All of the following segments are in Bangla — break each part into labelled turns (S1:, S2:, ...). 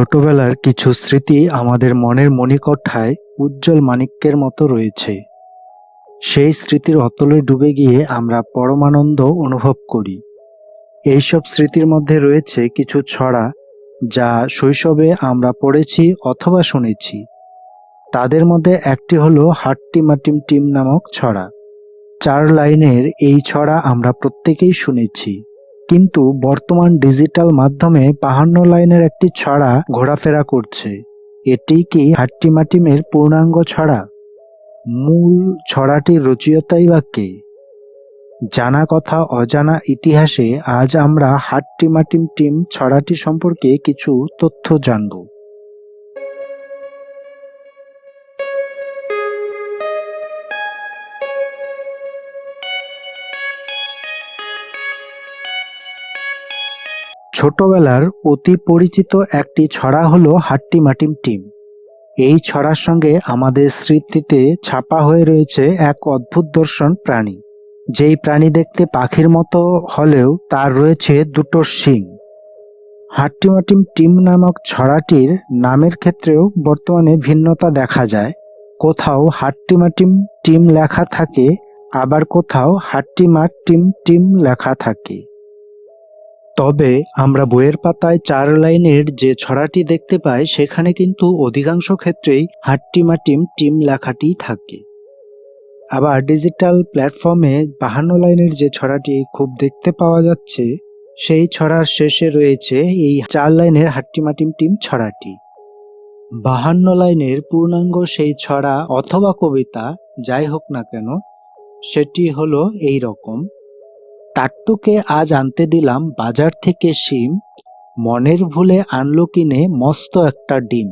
S1: ছোটবেলার কিছু স্মৃতি আমাদের মনের মণিকঠায় উজ্জ্বল মাণিক্যের মতো রয়েছে। সেই স্মৃতির অতলে ডুবে গিয়ে আমরা পরমানন্দ অনুভব করি। এইসব স্মৃতির মধ্যে রয়েছে কিছু ছড়া যা শৈশবে আমরা পড়েছি অথবা শুনেছি। তাদের মধ্যে একটি হলো হাট্টিমাটিম টিম নামক ছড়া। চার লাইনের এই ছড়া আমরা প্রত্যেকেই শুনেছি। কিন্তু বর্তমান ডিজিটাল মাধ্যমে বাহান্ন লাইনের একটি ছড়া ঘোরাফেরা করছে। এটি কি হাট্টিমাটিমের পূর্ণাঙ্গ ছড়া? মূল ছড়াটির রচিয়তাই বা কে? জানা কথা, অজানা ইতিহাসে আজ আমরা হাট্টিমাটিম টিম ছড়াটি সম্পর্কে কিছু তথ্য জানব। ছোটবেলার অতি পরিচিত একটি ছড়া হলো হাট্টিমাটিম টিম। এই ছড়ার সঙ্গে আমাদের স্মৃতিতে ছাপা হয়ে রয়েছে এক অদ্ভুত দর্শন প্রাণী। যেই প্রাণী দেখতে পাখির মতো হলেও তার রয়েছে দুটো শিং। হাট্টিমাটিম টিম নামক ছড়াটির নামের ক্ষেত্রেও বর্তমানে ভিন্নতা দেখা যায়। কোথাও হাট্টিমাটিম টিম লেখা থাকে, আবার কোথাও হাট্টিমাট টিম টিম লেখা থাকে। তবে আমরা বইয়ের পাতায় চার লাইনের যে ছড়াটি দেখতে পাই, সেখানে কিন্তু অধিকাংশ ক্ষেত্রেই হাট্টিমাটিম টিম লেখাটিই থাকে। আবার ডিজিটাল প্ল্যাটফর্মে বাহান্ন লাইনের যে ছড়াটি খুব দেখতে পাওয়া যাচ্ছে, সেই ছড়ার শেষে রয়েছে এই চার লাইনের হাট্টিমাটিম টিম ছড়াটি। বাহান্ন লাইনের পূর্ণাঙ্গ সেই ছড়া অথবা কবিতা, যাই হোক না কেন, সেটি হলো এই রকম টাট্টুকে আজ আনতে দিলাম বাজার থেকে শিম, মনের ভুলে আনলো কিনে মস্ত একটা ডিম।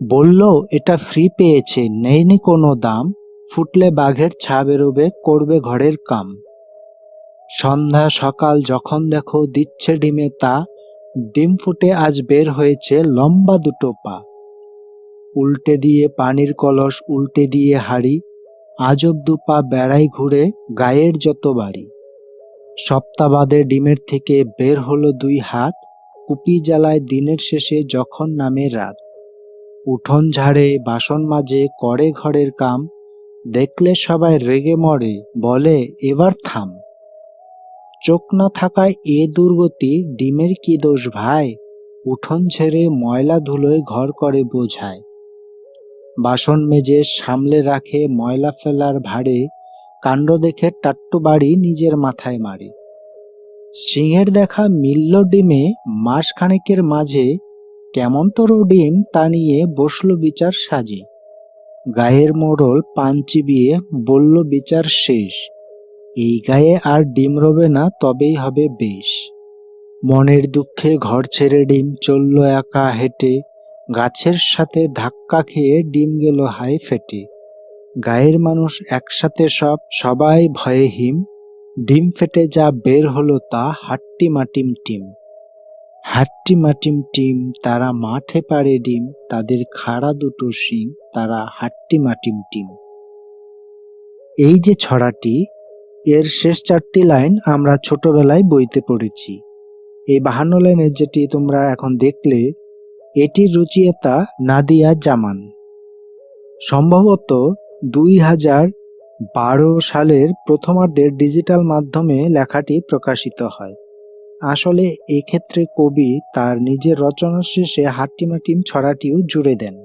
S1: বলল, এটা ফ্রি পেয়েছে নেয়নি কোনো দাম, ফুটলে বাঘের ছা বেরোবে, করবে ঘরের কাম। সন্ধ্যা সকাল যখন দেখো দিচ্ছে ডিমে তা, ডিম ফুটে আজ বের হয়েছে লম্বা দুটো পা। উল্টে দিয়ে পানির কলস, উল্টে দিয়ে হাড়ি, আজব দুপা বেড়াই ঘুরে গায়ের যত বাড়ি। সপ্তাহ বাদে ডিমের থেকে বের হলো দুই হাত কুপি জ্বালায় দিনের শেষে যখন নামে রাত। উঠোন ঝাড়ে, বাসন মাজে, করে ঘরের কাম, দেখলে সবাই রেগে মরে, বলে, এবার থাম। চোখ না থাকায় এ দুর্গতি, ডিমের কি দোষ ভাই? উঠোন ছেড়ে ময়লা ধুলোয় ঘর করে বোঝায়। বাসন মেজে সামলে রাখে ময়লা ফেলার ভারে কাণ্ড দেখে টাট্টু বাড়ি নিজের মাথায় মারে। সিংহের দেখা মিলল ডিমে মাস খানেকের মাঝে কেমন তোর ডিম তা নিয়ে বসল বিচার সাজে। গায়ের মোড়ল পান চিবিয়ে বলল, বিচার শেষ। এই গায়ে আর ডিম রবে না, তবেই হবে বেশ। মনের দুঃখে ঘর ছেড়ে ডিম চলল একা হেঁটে, গাছের সাথে ধাক্কা খেয়ে ডিম গেল হাই ফেটে। গায়ের মানুষ একসাথে সব, সবাই ভয়ে হিম। ডিম ফেটে যা বের হলো তা হাট্টিমাটিম টিম। হাট্টিমাটিম টিম, তারা মাঠে পারে ডিম, তাদের খাড়া দুটো শিং, তারা হাট্টিমাটিম টিম। এই যে ছড়াটি, এর শেষ চারটি লাইন আমরা ছোটবেলায় বইতে পড়েছি। এই বাহান্ন লাইনের যেটি তোমরা এখন দেখলে, এটির রচয়িতা নাদিয়া জামান। সম্ভবত দুই হাজার বারো সালের প্রথমার্ধের ডিজিটাল মাধ্যমে লেখাটি প্রকাশিত হয়। আসলে এক্ষেত্রে কবি তার নিজের রচনা শেষে হাট্টিমাটিম ছড়াটিও জুড়ে দেন।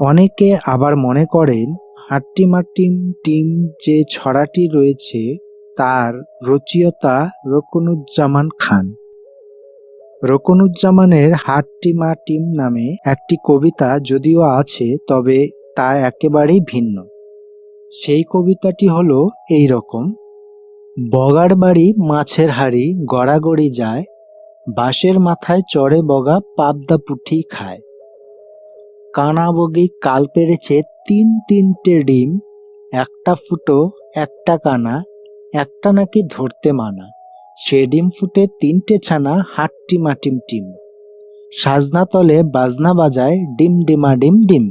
S1: অনেকে আবার মনে করেন হাট্টিমাটিম টিম যে ছড়াটি রয়েছে, তার রচয়িতা রকুনুজ্জামান খান। রকুনুজ্জামানের হাট্টিমাটিম নামে একটি কবিতা যদিও আছে, তবে তা একেবারেই ভিন্ন। সেই কবিতাটি হলো এই রকম বগার বাড়ি মাছের হাড়ি গড়াগড়ি যায়, বাঁশের মাথায় চড়ে বগা পাবদা পুঁটি খায়। কানা বগি কাল পেরেছে তিন তিনটে ডিম, একটা ফুটো, একটা কানা, একটা নাকি ধরতে মানা। সে ডিম ফুটে তিনটে ছানা হাট্টি মাটিম টিম। সাজনা তলে বাজনা বাজায় ডিম ডিমা ডিম ডিম।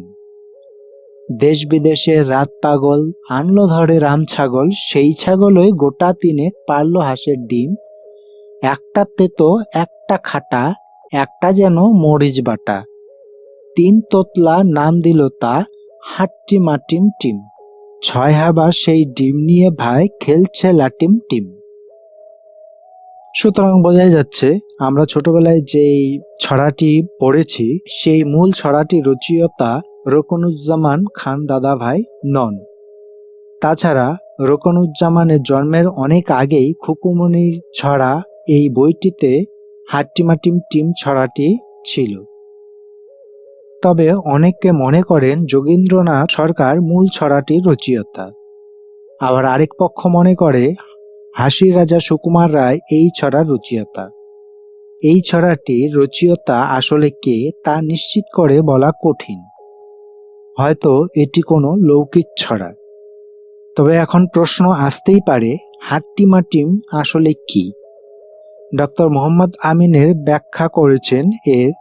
S1: দেশ বিদেশে রাত পাগল, আনলো ধরে রাম ছাগল, সেই ছাগলই গোটা তিনে পারল হাঁসের ডিম। একটা তেতো, একটা খাটা, একটা যেন মরিচ বাটা। তিন তোতলা নাম দিল তা হাট্টি মাটিম টিম। ছয় হাবা সেই ডিম নিয়ে ভাই খেলছে লাটিম টিম। সুতরাং বোঝাই যাচ্ছে, আমরা ছোটবেলায় যেই ছড়াটি পড়েছি, সেই মূল ছড়াটি রচয়িতা রকনুজ্জামান খান দাদা ভাই নন। তাছাড়া, রকনুজ্জামানের জন্মের অনেক আগেই খুকুমনির ছড়া এই বইটিতে হাট্টিমাটিম টিম ছড়াটি ছিল। তবে অনেকে মনে করেন যোগীন্দ্রনাথ সরকার মূল ছড়াটির রচয়িতা। আবার আরেক পক্ষ মনে করে হাসির রাজা সুকুমার রায় এই ছড়ার রচয়িতা। এই ছড়াটির রচয়িতা আসলে কে তা নিশ্চিত করে বলা কঠিন। হয়তো এটি কোনো লৌকিক ছড়া। তবে এখন প্রশ্ন আসতেই পারে, হাট্টিমাটিম আসলে কি? ডক্টর মোহাম্মদ আমিনের ব্যাখ্যা করেছেন এর,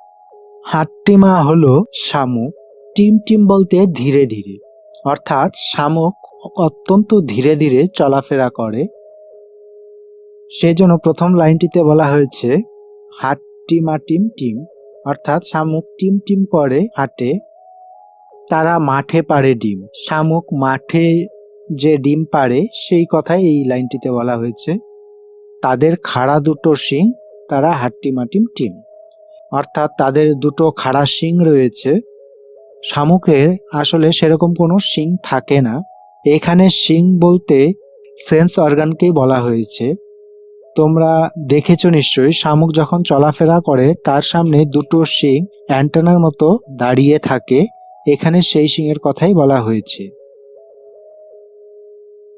S1: হাট্টিমা হলো শামুক টিম টিম বলতে ধীরে ধীরে। অর্থাৎ শামুক অত্যন্ত ধীরে ধীরে চলাফেরা করে সেজন্য প্রথম লাইনটিতে বলা হয়েছে হাট্টিমাটিম টিম অর্থাৎ শামুক টিম টিম করে হাটে, তারা মাঠে পারে ডিম। শামুক মাঠে যে ডিম পারে, সেই কথাই এই লাইনটিতে বলা হয়েছে। তাদের খাড়া দুটো শিং, তারা হাট্টিমাটিম টিম। অর্থাৎ তাদের দুটো খাড়া শিং রয়েছে। শামুকের আসলে সেরকম কোনো শিং থাকে না। এখানে শিং বলতে সেন্স অর্গানকেই বলা হয়েছে। তোমরা দেখেছ নিশ্চয়ই, শামুক যখন চলাফেরা করে, তার সামনে দুটো শিং অ্যান্টেনার মতো দাঁড়িয়ে থাকে। এখানে সেই শিংয়ের কথাই বলা হয়েছে।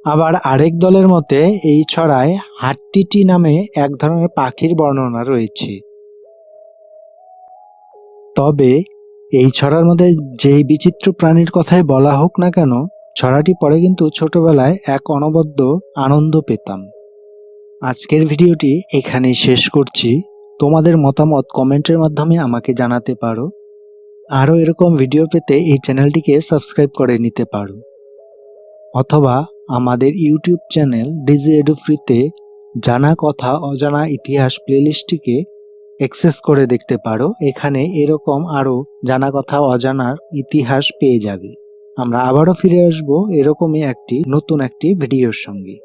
S1: আবার আরেক দলের মতে, এই ছড়ায় হাট্টিটি নামে এক ধরনের পাখির বর্ণনা রয়েছে। তবে এই ছড়ার মধ্যে যেই বিচিত্র প্রাণীর কথাই বলা হোক না কেন, ছড়াটি পরে কিন্তু ছোটবেলায় এক অনবদ্য আনন্দ পেতাম। আজকের ভিডিওটি এখানেই শেষ করছি। তোমাদের মতামত কমেন্টের মাধ্যমে আমাকে জানাতে পারো। আরও এরকম ভিডিও পেতে এই চ্যানেলটিকে সাবস্ক্রাইব করে নিতে পারো। অথবা আমাদের ইউটিউব চ্যানেল ডিজি এডু ফ্রিতে জানা কথা, অজানা ইতিহাস প্লেলিস্টটিকে অ্যাক্সেস করে দেখতে পারো। এখানে এরকম আরও জানা কথা, অজানার ইতিহাস পেয়ে যাবে। আমরা আবারও ফিরে আসব এরকমই একটি, নতুন একটি ভিডিওর সঙ্গে।